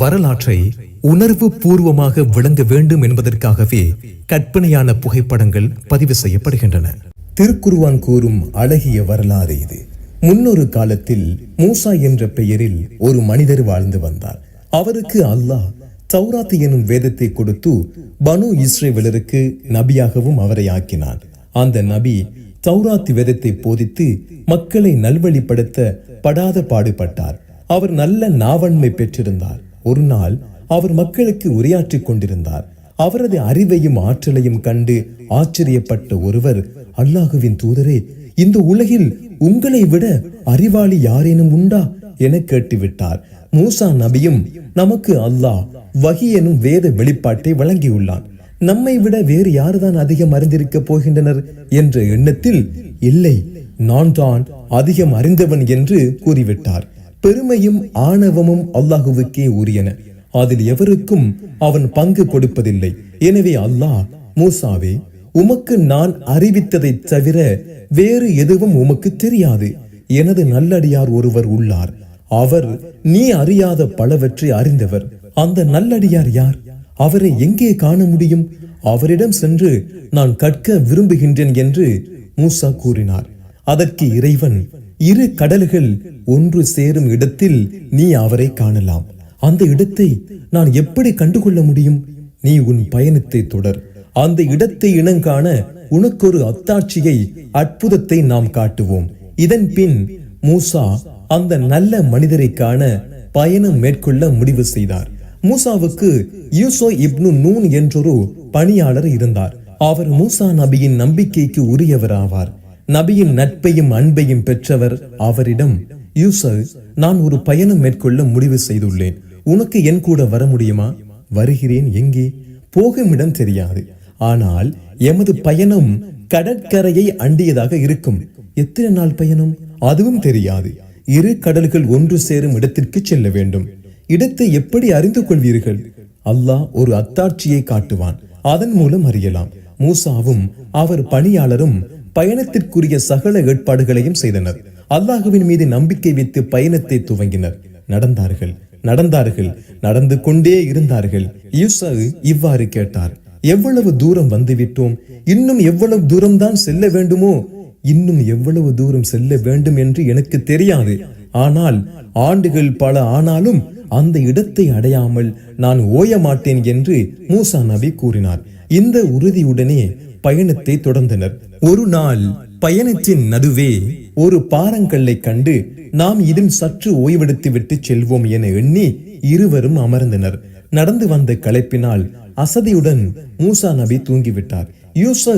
வரலாற்றை உணர்வு பூர்வமாக விளங்க வேண்டும் என்பதற்காகவே கற்பனையான புகைப்படங்கள் பதிவு செய்யப்படுகின்றன. திருக்குருவான் கூறும் அழகிய வரலாறு இது. முன்னொரு காலத்தில் மூசா என்ற பெயரில் ஒரு மனிதர் வாழ்ந்து வந்தார். அவருக்கு அல்லாஹ் தௌராத் எனும் வேதத்தை கொடுத்து பனு இஸ்ரேவலருக்கு நபியாகவும் அவரை ஆக்கினார் அந்த நபி தௌராத் வேதத்தை போதித்து மக்களை நல்வழிப்படுத்த படாத பாடுபட்டார். அவர் நல்ல நாவன்மை பெற்றிருந்தார். ஒரு நாள் அவர் மக்களுக்கு உரையாற்றிக் கொண்டிருந்தார். அவரது அறிவையும் ஆற்றலையும் கண்டு ஆச்சரியப்பட்ட ஒருவர் அல்லாஹுவின் தூதரே இந்த உலகில் உங்களை விட அறிவாளி யாரேனும் உண்டா? என கேட்டுவிட்டார். மூசா நபியும் நமக்கு அல்லாஹ் வகி எனும் வேத வெளிப்பாட்டை வழங்கியுள்ளான். நம்மை விட வேறு யாருதான் அதிகம் அறிந்திருக்க போகின்றனர்? என்ற எண்ணத்தில் இல்லை நான் தான் அதிகம் அறிந்தவன் என்று கூறிவிட்டார். பெருமையும் ஆணவமும் அல்லாஹுவுக்கே உரியன. அதில் எவருக்கும் அவன் பங்கு கொடுப்பதில்லை. எனவே அல்லாஹ் மூசாவே உமக்கு நான் அறிவித்ததை தவிர வேறு எதுவும் உமக்கு தெரியாது. எனது நல்லடியார் ஒருவர் உள்ளார். அவர் நீ அறியாத பலவற்றை அறிந்தவர். அந்த நல்லடியார் யார்? அவரை எங்கே காண முடியும்? அவரிடம் சென்று நான் கற்க விரும்புகின்றேன் என்று மூசா கூறினார். அதற்கு இறைவன் இரு கடல்கள் ஒன்று சேரும் இடத்தில் நீ அவரை காணலாம். அந்த இடத்தை நான் எப்படி கண்டுகொள்ள முடியும்? நீ உன் பயணத்தை தொடர். அந்த இடத்தை இனங்காண உனக்கொரு அத்தாட்சியை அற்புதத்தை நாம் காட்டுவோம். இதன் பின் மூசா அந்த நல்ல மனிதரை காண பயணம் மேற்கொள்ள முடிவு செய்தார். மூசாவுக்கு யூசோ இப்னு நூன் என்றொரு பணியாளர் இருந்தார். அவர் மூசா நபியின் நம்பிக்கைக்கு உரியவர் ஆவார் நபியின் நட்பையும் அன்பையும் பெற்றவர் அவரிடம் யூசர் நான் ஒரு பயணம் மேற்கொள்ள முடிவு செய்துள்ளேன். உனக்கு என் கூட வர முடியுமா? வருகிறேன். எங்கே? போகும் இடம் தெரியாது. ஆனால் எமது பயணம் கடற்கரையை அண்டியதாக இருக்கும். எத்தனை நாள் பயணம்? அதுவும் தெரியாது. இரு கடல்கள் ஒன்று சேரும் இடத்திற்கு செல்ல வேண்டும். இடத்தை எப்படி அறிந்து கொள்வீர்கள்? அல்லாஹ் ஒரு அத்தாட்சியை காட்டுவான். அதன் மூலம் அறியலாம். மூசாவும் அவர் பணியாளரும் பயணத்திற்குரிய சகல ஏற்பாடுகளையும் செய்தனர். அல்லாஹுவின் மீது நம்பிக்கை வைத்து பயணத்தை துவங்கினர். நடந்தார்கள் நடந்தார்கள் நடந்து கொண்டே இருந்தார்கள். யூசா இவ்வாறு கேட்டார் எவ்வளவு தூரம் வந்துவிட்டோம்? இன்னும் எவ்வளவு தூரம் தான் செல்ல வேண்டுமோ? இன்னும் எவ்வளவு தூரம் செல்ல வேண்டும் என்று எனக்கு தெரியாது. ஆனால் ஆண்டுகள் பல ஆனாலும் அந்த இடத்தை அடையாமல் நான் ஓய மாட்டேன் என்று மூசா நபி கூறினார். இந்த உறுதியுடனே பயணத்தை தொடர்ந்தனர். ஒரு நாள் பயணத்தின் நடுவே ஒரு பாறங்கல்லை கண்டு நாம் இதில் சற்று ஓய்வெடுத்து விட்டு செல்வோம் என எண்ணி இருவரும் அமர்ந்தனர். நடந்து வந்த களைப்பினால் அசதியுடன் மூசா நபி தூங்கிவிட்டார். யூசா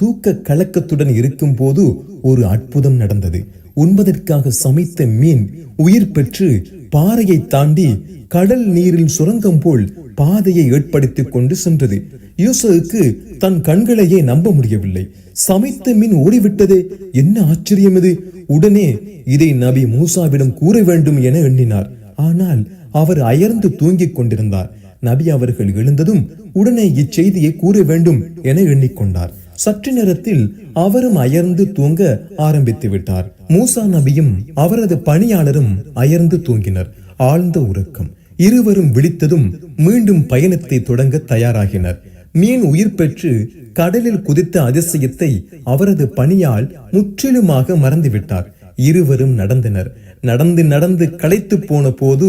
தூக்க கலக்கத்துடன் இருக்கும் போது ஒரு அற்புதம் நடந்தது. உண்பதற்காக சமைத்த மீன் உயிர் பெற்று பாறையை தாண்டி கடல் நீரில் சுரங்கம் போல் பாதையை ஏற்படுத்திக் கொண்டு சென்றது. யூசருக்கு தன் கண்களையே நம்ப முடியவில்லை. சமைத்த மீன் ஓடிவிட்டதே என்ன ஆச்சரியம் இது? உடனே இதை நபி மூசாவிடம் கூற வேண்டும் என எண்ணினார். ஆனால் அவர் அயர்ந்து தூங்கிக் கொண்டிருந்தார். நபி அவர்கள் எழுந்ததும் உடனே இச்செய்தியை கூற வேண்டும் என எண்ணிக்கொண்டார். சற்று நேரத்தில் அவரும் அயர்ந்து தூங்க ஆரம்பித்து விட்டார். மூசா நபியும் அவரது பணியாளரும் அயர்ந்து தூங்கினர். ஆழ்ந்த உறக்கம். இருவரும் விழித்ததும் மீண்டும் பயணத்தை தொடங்க தயாராகினர். மீன் உயிர் பெற்று கடலில் குதித்த அதிசயத்தை அவரது பணியால் முற்றிலுமாக மறந்துவிட்டார். இருவரும் நடந்தனர். நடந்து நடந்து களைத்து போன போது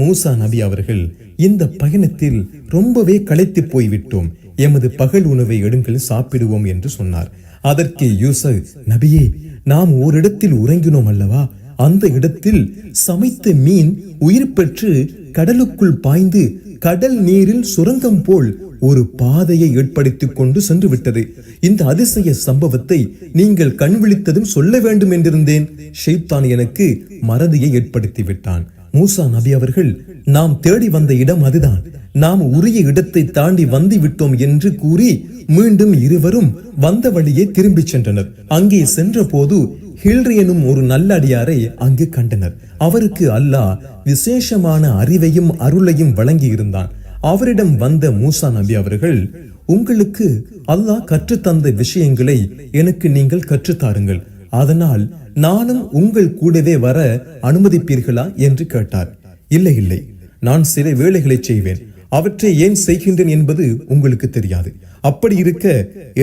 மூசா நபி அவர்கள் இந்த பயணத்தில் ரொம்பவே களைத்து போய்விட்டோம். எமது பகல் உணவை எடுங்கள் சாப்பிடுவோம் என்று சொன்னார். அதற்கு யூசப் நபியே நாம் ஓரிடத்தில் உறங்கினோம் அல்லவா? அந்த இடத்தில் சமைத்த மீன் உயிர் பெற்று கடலுக்குள் பாய்ந்து கடல் நீரில் சுரங்கம் போல் ஒரு பாதையை ஏற்படுத்திக் கொண்டு சென்று விட்டது இந்த அதிசய சம்பவத்தை நீங்கள் கண் விழித்ததும் சொல்ல வேண்டும் என்றிருந்தேன். ஷெய்தான் எனக்கு மறதியை ஏற்படுத்தி விட்டான் மூசா நபி அவர்கள் நாம் தேடி வந்த இடம் அதுதான். நாம் உரிய இடத்தை தாண்டி வந்து விட்டோம் என்று கூறி மீண்டும் இருவரும் வந்த வழியே திரும்பிச் சென்றனர். அங்கே சென்ற போது ஹில்ரியனும் ஒரு நல்ல அடியாரை அங்கு கண்டனர். அவருக்கு அல்லாஹ் விசேஷமான அறிவையும் அருளையும் வழங்கி இருந்தான் அவரிடம் வந்த மூசா நபி அவர்கள் உங்களுக்கு அல்லாஹ் கற்றுத்தந்த விஷயங்களை எனக்கு நீங்கள் கற்றுத்தாருங்கள் அதனால் நானும் உங்கள் கூடவே வர அனுமதிப்பீர்களா? என்று கேட்டார். இல்லை இல்லை. நான் சில வேலைகளை செய்வேன். அவற்றை ஏன் செய்கின்றேன் என்பது உங்களுக்கு தெரியாது. அப்படி இருக்க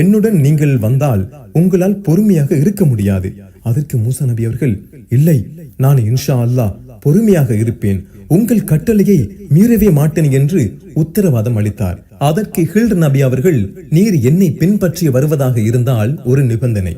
என்னுடன் நீங்கள் வந்தால் உங்களால் பொறுமையாக இருக்க முடியாது. அதற்கு மூசா நபி அவர்கள் இல்லை நான் இன்ஷா அல்லாஹ் பொறுமையாக இருப்பேன். உங்கள் கட்டளையை மீறவே மாட்டேன் என்று உத்தரவாதம் அளித்தார். அதற்கு ஹில்ர் நபி அவர்கள் நீர் என்னை பின்பற்றி வருவதாக இருந்தால் ஒரு நிபந்தனை.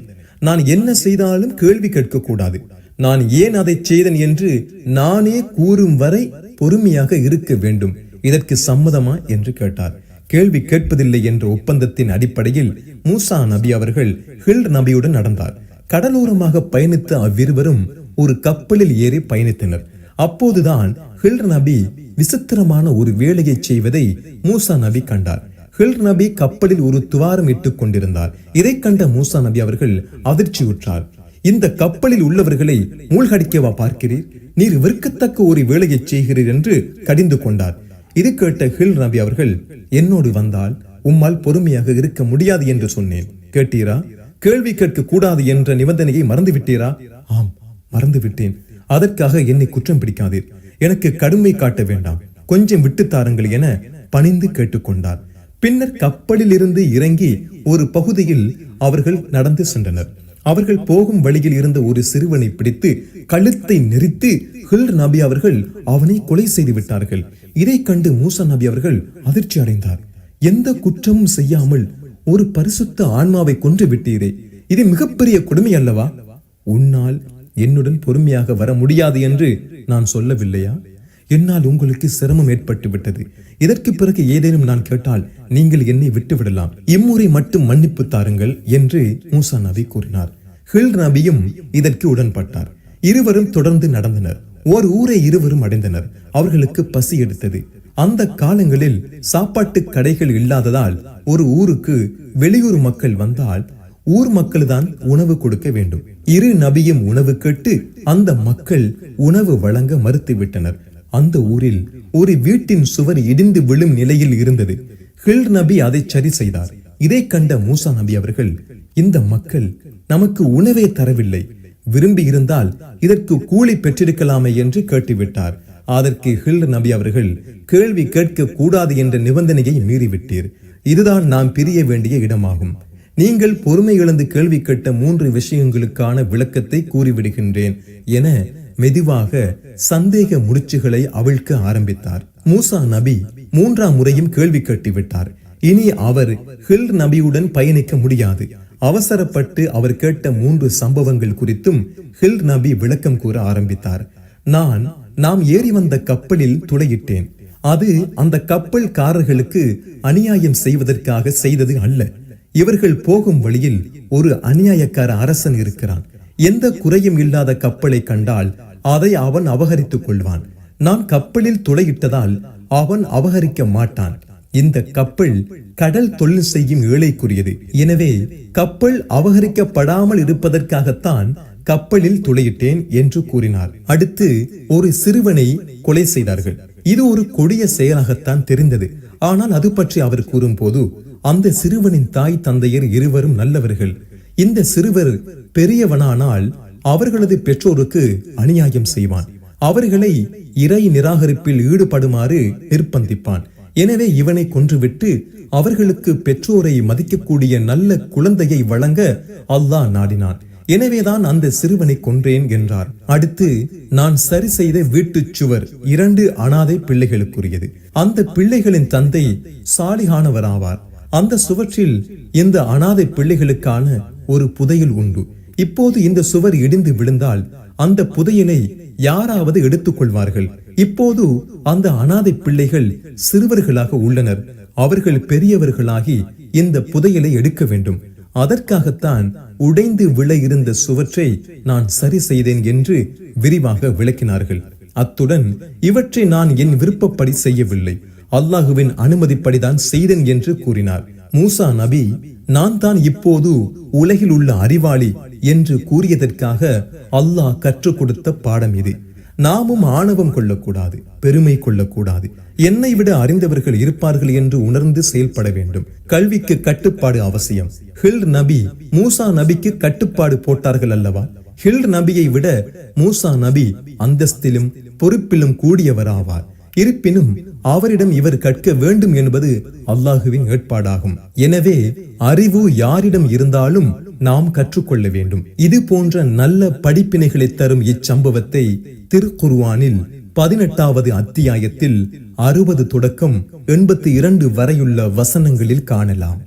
நான் என்ன செய்தாலும் கேள்வி கேட்க கூடாது நான் ஏன் அதை செய்தேன்? என்று நானே கூறும் வரை பொறுமையாக இருக்க வேண்டும். இதற்கு சம்மதமா என்று கேட்டார். கேள்வி கேட்பதில்லை என்ற ஒப்பந்தத்தின் அடிப்படையில் மூசா நபி அவர்கள் ஹில்ர் நபியுடன் நடந்தார். கடலோரமாக பயணித்த அவ்விருவரும் ஒரு கப்பலில் ஏறி பயணித்தனர். அப்போதுதான் ஹில்ர் நபி விசித்திரமான ஒரு வேலையை செய்வதை மூசா நபி கண்டார். ஹில் நபி கப்பலில் ஒரு துவாரம் இட்டுக் கொண்டிருந்தார். இதை கண்ட மூசா நபி அவர்கள் அதிர்ச்சியுற்றார். இந்த கப்பலில் உள்ளவர்களை மூழ்கடிக்கவா பார்க்கிறீர்? நீர் வெறுக்கத்தக்க ஒரு வேலையை செய்கிறீர் என்று கடிந்து கொண்டார். இது கேட்ட ஹில் நபி அவர்கள் என்னோடு வந்தால் உம்மால் பொறுமையாக இருக்க முடியாது என்று சொன்னேன். கேட்டீரா? கேள்வி கேட்க கூடாது என்ற நிபந்தனையை மறந்துவிட்டீரா? ஆம் மறந்துவிட்டேன். அதற்காக என்னை குற்றம் பிடிக்காதீர். எனக்கு கடுமை காட்ட வேண்டாம். கொஞ்சம் விட்டு தாருங்கள் என பணிந்து கேட்டுக்கொண்டார் பின்னர் கப்பலில் இருந்து இறங்கி ஒரு பகுதியில் அவர்கள் நடந்து சென்றனர். அவர்கள் போகும் வழியில் இருந்த ஒரு சிறுவனை பிடித்து கழுத்தை நெரித்து ஹில் நபி அவர்கள் அவனை கொலை செய்து விட்டார்கள். இதை கண்டு மூசா நபி அவர்கள் அதிர்ச்சி அடைந்தார். எந்த குற்றமும் செய்யாமல் ஒரு பரிசுத்த ஆன்மாவை கொன்று விட்டீரே. இது மிகப்பெரிய கொடுமை அல்லவா? உன்னால் என்னுடன் பொறுமையாக வர முடியாது என்று நான் சொல்லவில்லையா? என்னால் உங்களுக்கு சிரமம் ஏற்பட்டு விட்டது. இதற்கு பிறகு ஏதேனும் நான் கேட்டால் நீங்கள் என்னை விட்டு விடலாம் இம்முறை மட்டும் மன்னிப்பு தாருங்கள் என்று மூசா நபி கூறினார். ஹில் நபியும் இதற்கு உடன்பட்டார். இருவரும் தொடர்ந்து நடந்தனர். ஒரு ஊரை இருவரும் அடைந்தனர். அவர்களுக்கு பசி எடுத்தது. அந்த காலங்களில் சாப்பாட்டு கடைகள் இல்லாததால் ஒரு ஊருக்கு வெளியூர் மக்கள் வந்தால் ஊர் மக்கள் தான் உணவு கொடுக்க வேண்டும். இரு நபியும் உணவு கேட்டு அந்த மக்கள் உணவு வழங்க மறுத்து விட்டனர் அந்த ஊரில் ஒரு வீட்டின் சுவர் இடிந்து விழும் நிலையில் இருந்தது. ஹில் நபி அதை சரி செய்தார். இதை கண்ட மூசா நபி அவர்கள் இந்த மக்கள் நமக்கு உணவே தரவில்லை. விரும்பி இருந்தால் இதற்கு கூலி பெற்றிருக்கலாமே என்று கேட்டுவிட்டார். அதற்கு ஹில் நபி அவர்கள் கேள்வி கேட்க கூடாது என்ற நிபந்தனையை மீறிவிட்டீர். இதுதான் நாம் பிரிய வேண்டிய இடமாகும். நீங்கள் பொறுமை இழந்து கேள்வி கேட்ட மூன்று விஷயங்களுக்கான விளக்கத்தை கூறிவிடுகின்றேன் என மெதுவாக சந்தேக முடிச்சுகளை அவிழ்க்க ஆரம்பித்தார். மூசா நபி மூன்றாம் முறையும் கேள்வி கேட்டுவிட்டார். இனி அவர் ஹில் நபியுடன் பயணிக்க முடியாது. அவசரப்பட்டு அவர் கேட்ட மூன்று சம்பவங்கள் குறித்தும் ஹில் நபி விளக்கம் கூற ஆரம்பித்தார். நான் நாம் ஏறி வந்த கப்பலில் துளையிட்டேன். அது அந்த கப்பல்காரர்களுக்கு அநியாயம் செய்வதற்காக செய்தது அல்ல. இவர்கள் போகும் வழியில் ஒரு அநியாயக்கார அரசன் இருக்கிறான். எந்த குறையும் இல்லாத கப்பலை கண்டால் அதை அவன் அபகரித்துக் கொள்வான். நான் கப்பலில் துளையிட்டதால் அவன் அபகரிக்க மாட்டான். இந்த கப்பல் கடல் தொழில் செய்யும் ஏழைக்குரியது. எனவே கப்பல் அபகரிக்கப்படாமல் இருப்பதற்காகத்தான் கப்பலில் துளையிட்டேன் என்று கூறினார். அடுத்து ஒரு சிறுவனை கொலை செய்தார்கள். இது ஒரு கொடிய செயலாகத்தான் தெரிந்தது. ஆனால் அது பற்றி அவர் கூறும்போது அந்த சிறுவனின் தாய் தந்தையர் இருவரும் நல்லவர்கள். இந்த சிறுவர் பெரியவனானால் அவர்களது பெற்றோருக்கு அநியாயம் செய்வான். அவர்களை இறை நிராகரிப்பில் ஈடுபடுமாறு நிர்பந்திப்பான் எனவே இவனை கொன்றுவிட்டு அவர்களுக்கு பெற்றோரை மதிக்கக்கூடிய நல்ல குழந்தையை வழங்க அல்லாஹ் நாடினான். எனவேதான் அந்த சிறுவனை கொன்றேன் என்றார். அடுத்து நான் சரி செய்த வீட்டுச் சுவர் இரண்டு அனாதை பிள்ளைகளுக்குரியது. அந்த பிள்ளைகளின் தந்தை சாலிகானவர் ஆவார் அந்த சுவற்றில் இந்த அனாதை பிள்ளைகளுக்கான ஒரு புதையல் உண்டு. இப்போது இந்த சுவர் இடிந்து விழுந்தால் அந்த புதையலை யாராவது எடுத்துக் கொள்வார்கள் இப்போது அந்த அனாதை பிள்ளைகள் சிறுவர்களாக உள்ளனர். அவர்கள் பெரியவர்களாகி இந்த புதையலை எடுக்க வேண்டும். அதற்காகத்தான் உடைந்து விழ இருந்த சுவற்றை நான் சரி செய்தேன் என்று விரிவாக விளக்கினார்கள். அத்துடன் இவற்றை நான் என் விருப்பப்படி செய்யவில்லை. அல்லாஹுவின் அனுமதிப்படிதான் செய்தேன் என்று கூறினார். மூசா நபி நான் தான் இப்போது உலகில் உள்ள அறிவாளி என்று கூறியதற்காக அல்லாஹ் கற்றுக் கொடுத்த பாடம் இது. நாமும் ஆணவம் கொள்ளக்கூடாது பெருமை கொள்ளக்கூடாது. என்னை விட அறிந்தவர்கள் இருப்பார்கள் என்று உணர்ந்து செயல்பட வேண்டும். கல்விக்கு கட்டுப்பாடு அவசியம். ஹில் நபி மூசா நபிக்கு கட்டுப்பாடு போட்டார்கள் அல்லவா? ஹில் நபியை விட மூசா நபி அந்தஸ்திலும் பொறுப்பிலும் கூடியவராவார். இருப்பினும் அவரிடம் இவர் கற்க வேண்டும் என்பது அல்லாஹுவின் ஏற்பாடாகும். எனவே அறிவு யாரிடம் இருந்தாலும் நாம் கற்றுக்கொள்ள வேண்டும். இது போன்ற நல்ல படிப்பினைகளை தரும் இச்சம்பவத்தை திருக்குர்ஆனில் பதினெட்டாவது அத்தியாயத்தில் அறுபது தொடக்கம் எண்பத்தி இரண்டு வரையுள்ள வசனங்களில் காணலாம்.